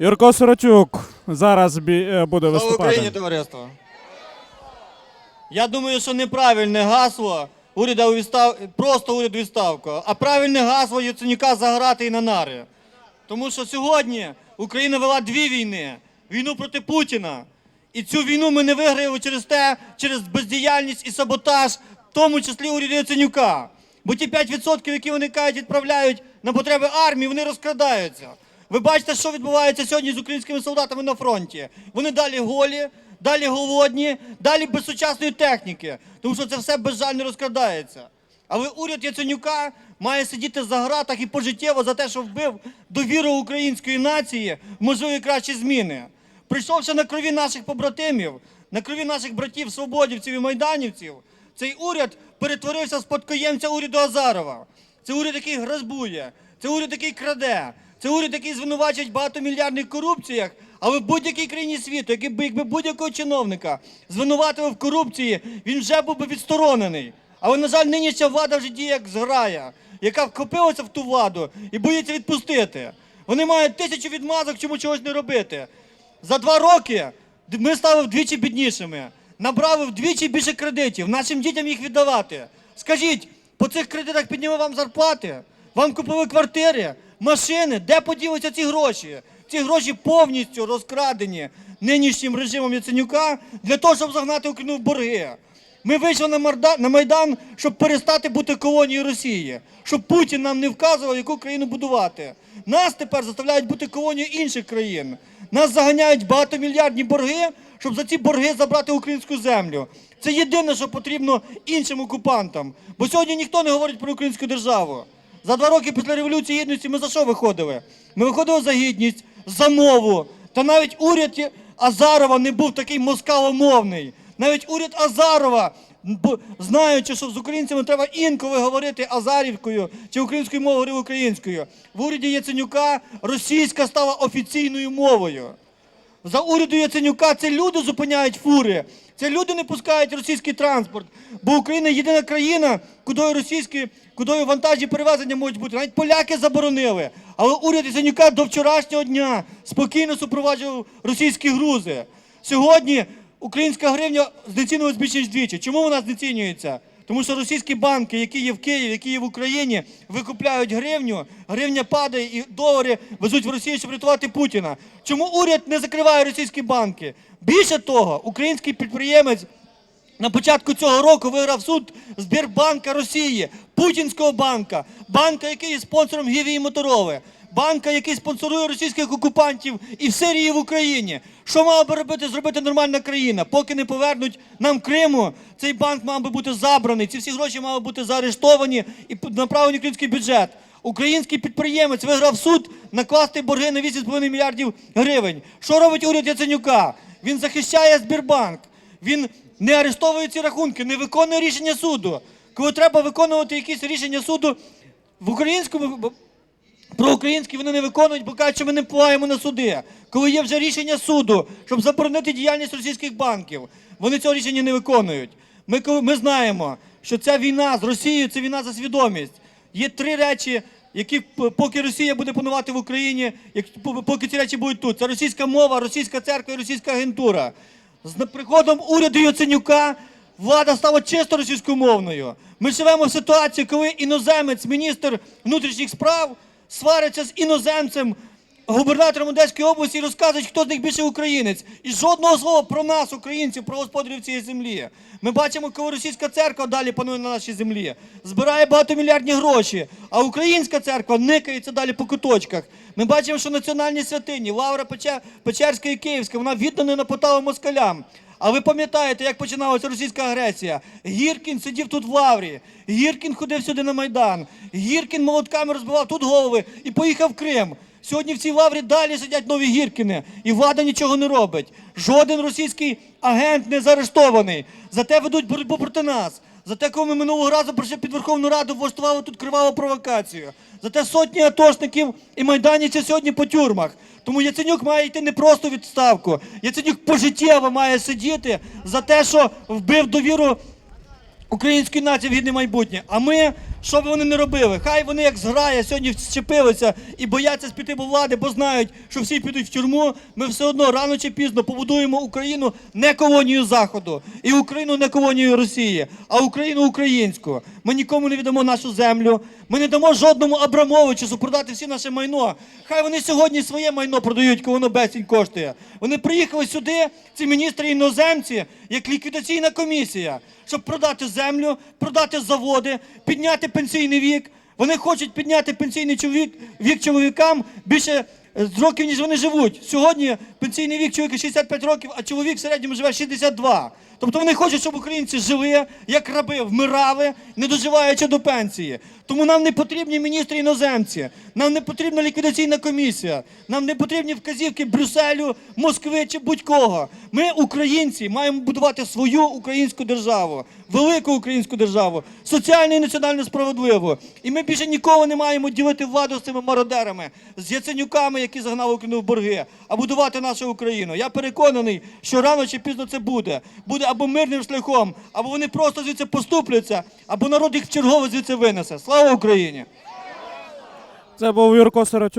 Юрко Сиротюк зараз бі- е, буде Слава. Україні, товариство. Я думаю, що неправильне гасло уряда у відстав... просто уряд відставку, а правильне гасло Яценюка заграти і на нари. Тому що сьогодні Україна вела дві війни: війну проти Путіна. І цю війну ми не виграємо через те, через бездіяльність і саботаж, в тому числі уряду Яценюка. Бо ті 5%, які вони кажуть, відправляють на потреби армії, вони розкрадаються. Ви бачите, що відбувається сьогодні з українськими солдатами на фронті. Вони далі голі, далі голодні, далі без сучасної техніки, тому що це все безжально розкрадається. Але уряд Яценюка має сидіти за гратах і пожиттєво за те, що вбив довіру української нації можливі кращі зміни. Прийшовши на крові наших побратимів, на крові наших братів, свободівців і майданівців, цей уряд перетворився в спадкоємця уряду Азарова. Це уряд, який грабує, це уряд, який краде, це уряд, який звинувачують в багатомільярдних корупціях, але в будь-якій країні світу, який би- якби будь-якого чиновника звинуватив в корупції, він вже був би відсторонений. Але, на жаль, нинішня влада вже діє як зграя, яка вхопилася в ту владу і боїться відпустити. Вони мають тисячу відмазок, чому чогось не робити. За два роки ми стали вдвічі біднішими, набрали вдвічі більше кредитів, нашим дітям їх віддавати. Скажіть, по цих кредитах підніме вам зарплати? Вам купили квартири, машини? Де поділися ці гроші? Ці гроші повністю розкрадені нинішнім режимом Яценюка для того, щоб загнати Україну в борги. Ми вийшли на, Майдан, щоб перестати бути колонією Росії, щоб Путін нам не вказував, яку країну будувати. Нас тепер заставляють бути колонією інших країн. Нас заганяють багатомільярдні борги, щоб за ці борги забрати українську землю. Це єдине, що потрібно іншим окупантам. Бо сьогодні ніхто не говорить про українську державу. За два роки після Революції Гідності ми за що виходили? Ми виходили за гідність, за мову. Та навіть уряд Азарова не був такий москаломовний. Навіть уряд Азарова, знаючи, що з українцями треба інколи говорити азарівкою чи українською мовою українською. В уряді Яценюка російська стала офіційною мовою. За уряду Яценюка це люди зупиняють фури. Це люди не пускають російський транспорт. Бо Україна єдина країна, кудою російські, кудою вантажі перевезення можуть бути. Навіть поляки заборонили. Але уряд Яценюка до вчорашнього дня спокійно супроводжував російські грузи. Сьогодні українська гривня знецінилась більше ніж двічі. Чому вона знецінюється? Тому що російські банки, які є в Києві, які є в Україні, викупляють гривню, гривня падає і долари везуть в Росію, щоб рятувати Путіна. Чому уряд не закриває російські банки? Більше того, український підприємець на початку цього року виграв суд Збірбанка Росії, Путінського банка, банка, який є спонсором Гіві і Моторове, банка, який спонсорує російських окупантів і в Сирії, і в Україні. Що мала би робити, зробити нормальна країна? Поки не повернуть нам Криму, цей банк мав би бути забраний, ці всі гроші мали бути заарештовані і направлені в український бюджет. Український підприємець виграв суд накласти борги на 8,5 мільярдів гривень. Що робить уряд Яценюка? Він захищає Збірбанк. Він не арештовує ці рахунки, не виконує рішення суду. Коли треба виконувати якісь рішення суду в українському б- про українські вони не виконують, бо кажуть, що ми не впливаємо на суди. Коли є вже рішення суду, щоб заборонити діяльність російських банків, вони цього рішення не виконують. Ми, ми знаємо, що ця війна з Росією це війна за свідомість. Є три речі, які поки Росія буде панувати в Україні, як поки ці речі будуть тут. Це російська мова, російська церква і російська агентура. З приходом уряду Яценюка влада стала чисто російськомовною. Ми живемо в ситуації, коли іноземець, міністр внутрішніх справ, свариться з іноземцем, губернатором Одеської області і розказують, хто з них більше українець. І жодного слова про нас, українців, про господарів цієї землі. Ми бачимо, коли російська церква далі панує на нашій землі, збирає багатомільярдні гроші, а українська церква никається далі по куточках. Ми бачимо, що національні святині, Лавра Печерська і Київська, вона віддана на поталу москалям. А ви пам'ятаєте, як починалася російська агресія? Гіркін сидів тут в лаврі, Гіркін ходив сюди на Майдан, Гіркін молотками розбивав тут голови і поїхав в Крим. Сьогодні в цій лаврі далі сидять нові Гіркіни, і влада нічого не робить. Жоден російський агент не заарештований. Зате ведуть боротьбу проти нас. Зате, коли ми минулого разу прийшли під Верховну Раду, влаштували тут криваву провокацію. За те сотні атошників і майданівців сьогодні по тюрмах. Тому Яценюк має йти не просто відставку. Яценюк пожиттєво має сидіти за те, що вбив довіру української нації в гідне майбутнє. А ми Що б вони не робили? Хай вони як зграя сьогодні вчепилися і бояться спіти по влади, бо знають, що всі підуть в тюрму. Ми все одно рано чи пізно побудуємо Україну не колонію Заходу і Україну не колонію Росії, а Україну українську. Ми нікому не віддамо нашу землю. Ми не дамо жодному Абрамовичу продати всі наше майно. Хай вони сьогодні своє майно продають, коли воно безцінь коштує. Вони приїхали сюди, ці міністри іноземці, як ліквідаційна комісія, щоб продати землю, продати заводи, підняти пенсійний вік. Вони хочуть підняти пенсійний вік чоловікам більше років, ніж вони живуть. Сьогодні пенсійний вік чоловіка 65 років, а чоловік в середньому живе 62. Тобто вони хочуть, щоб українці жили, як раби, вмирали, не доживаючи до пенсії. Тому нам не потрібні міністри іноземці, нам не потрібна ліквідаційна комісія, нам не потрібні вказівки Брюсселю, Москви чи будь-кого. Ми, українці, маємо будувати свою українську державу, велику українську державу, соціально і національно справедливу. І ми більше ніколи не маємо ділити владу з цими мародерами, з яценюками, які загнали Україну в борги, а будувати нашу Україну. Я переконаний, що рано чи пізно це буде. Буде або мирним шляхом, або вони просто звідси поступляться, або народ їх чергово звідси винесе. Слава Україні! Це був Юрко Сарачук.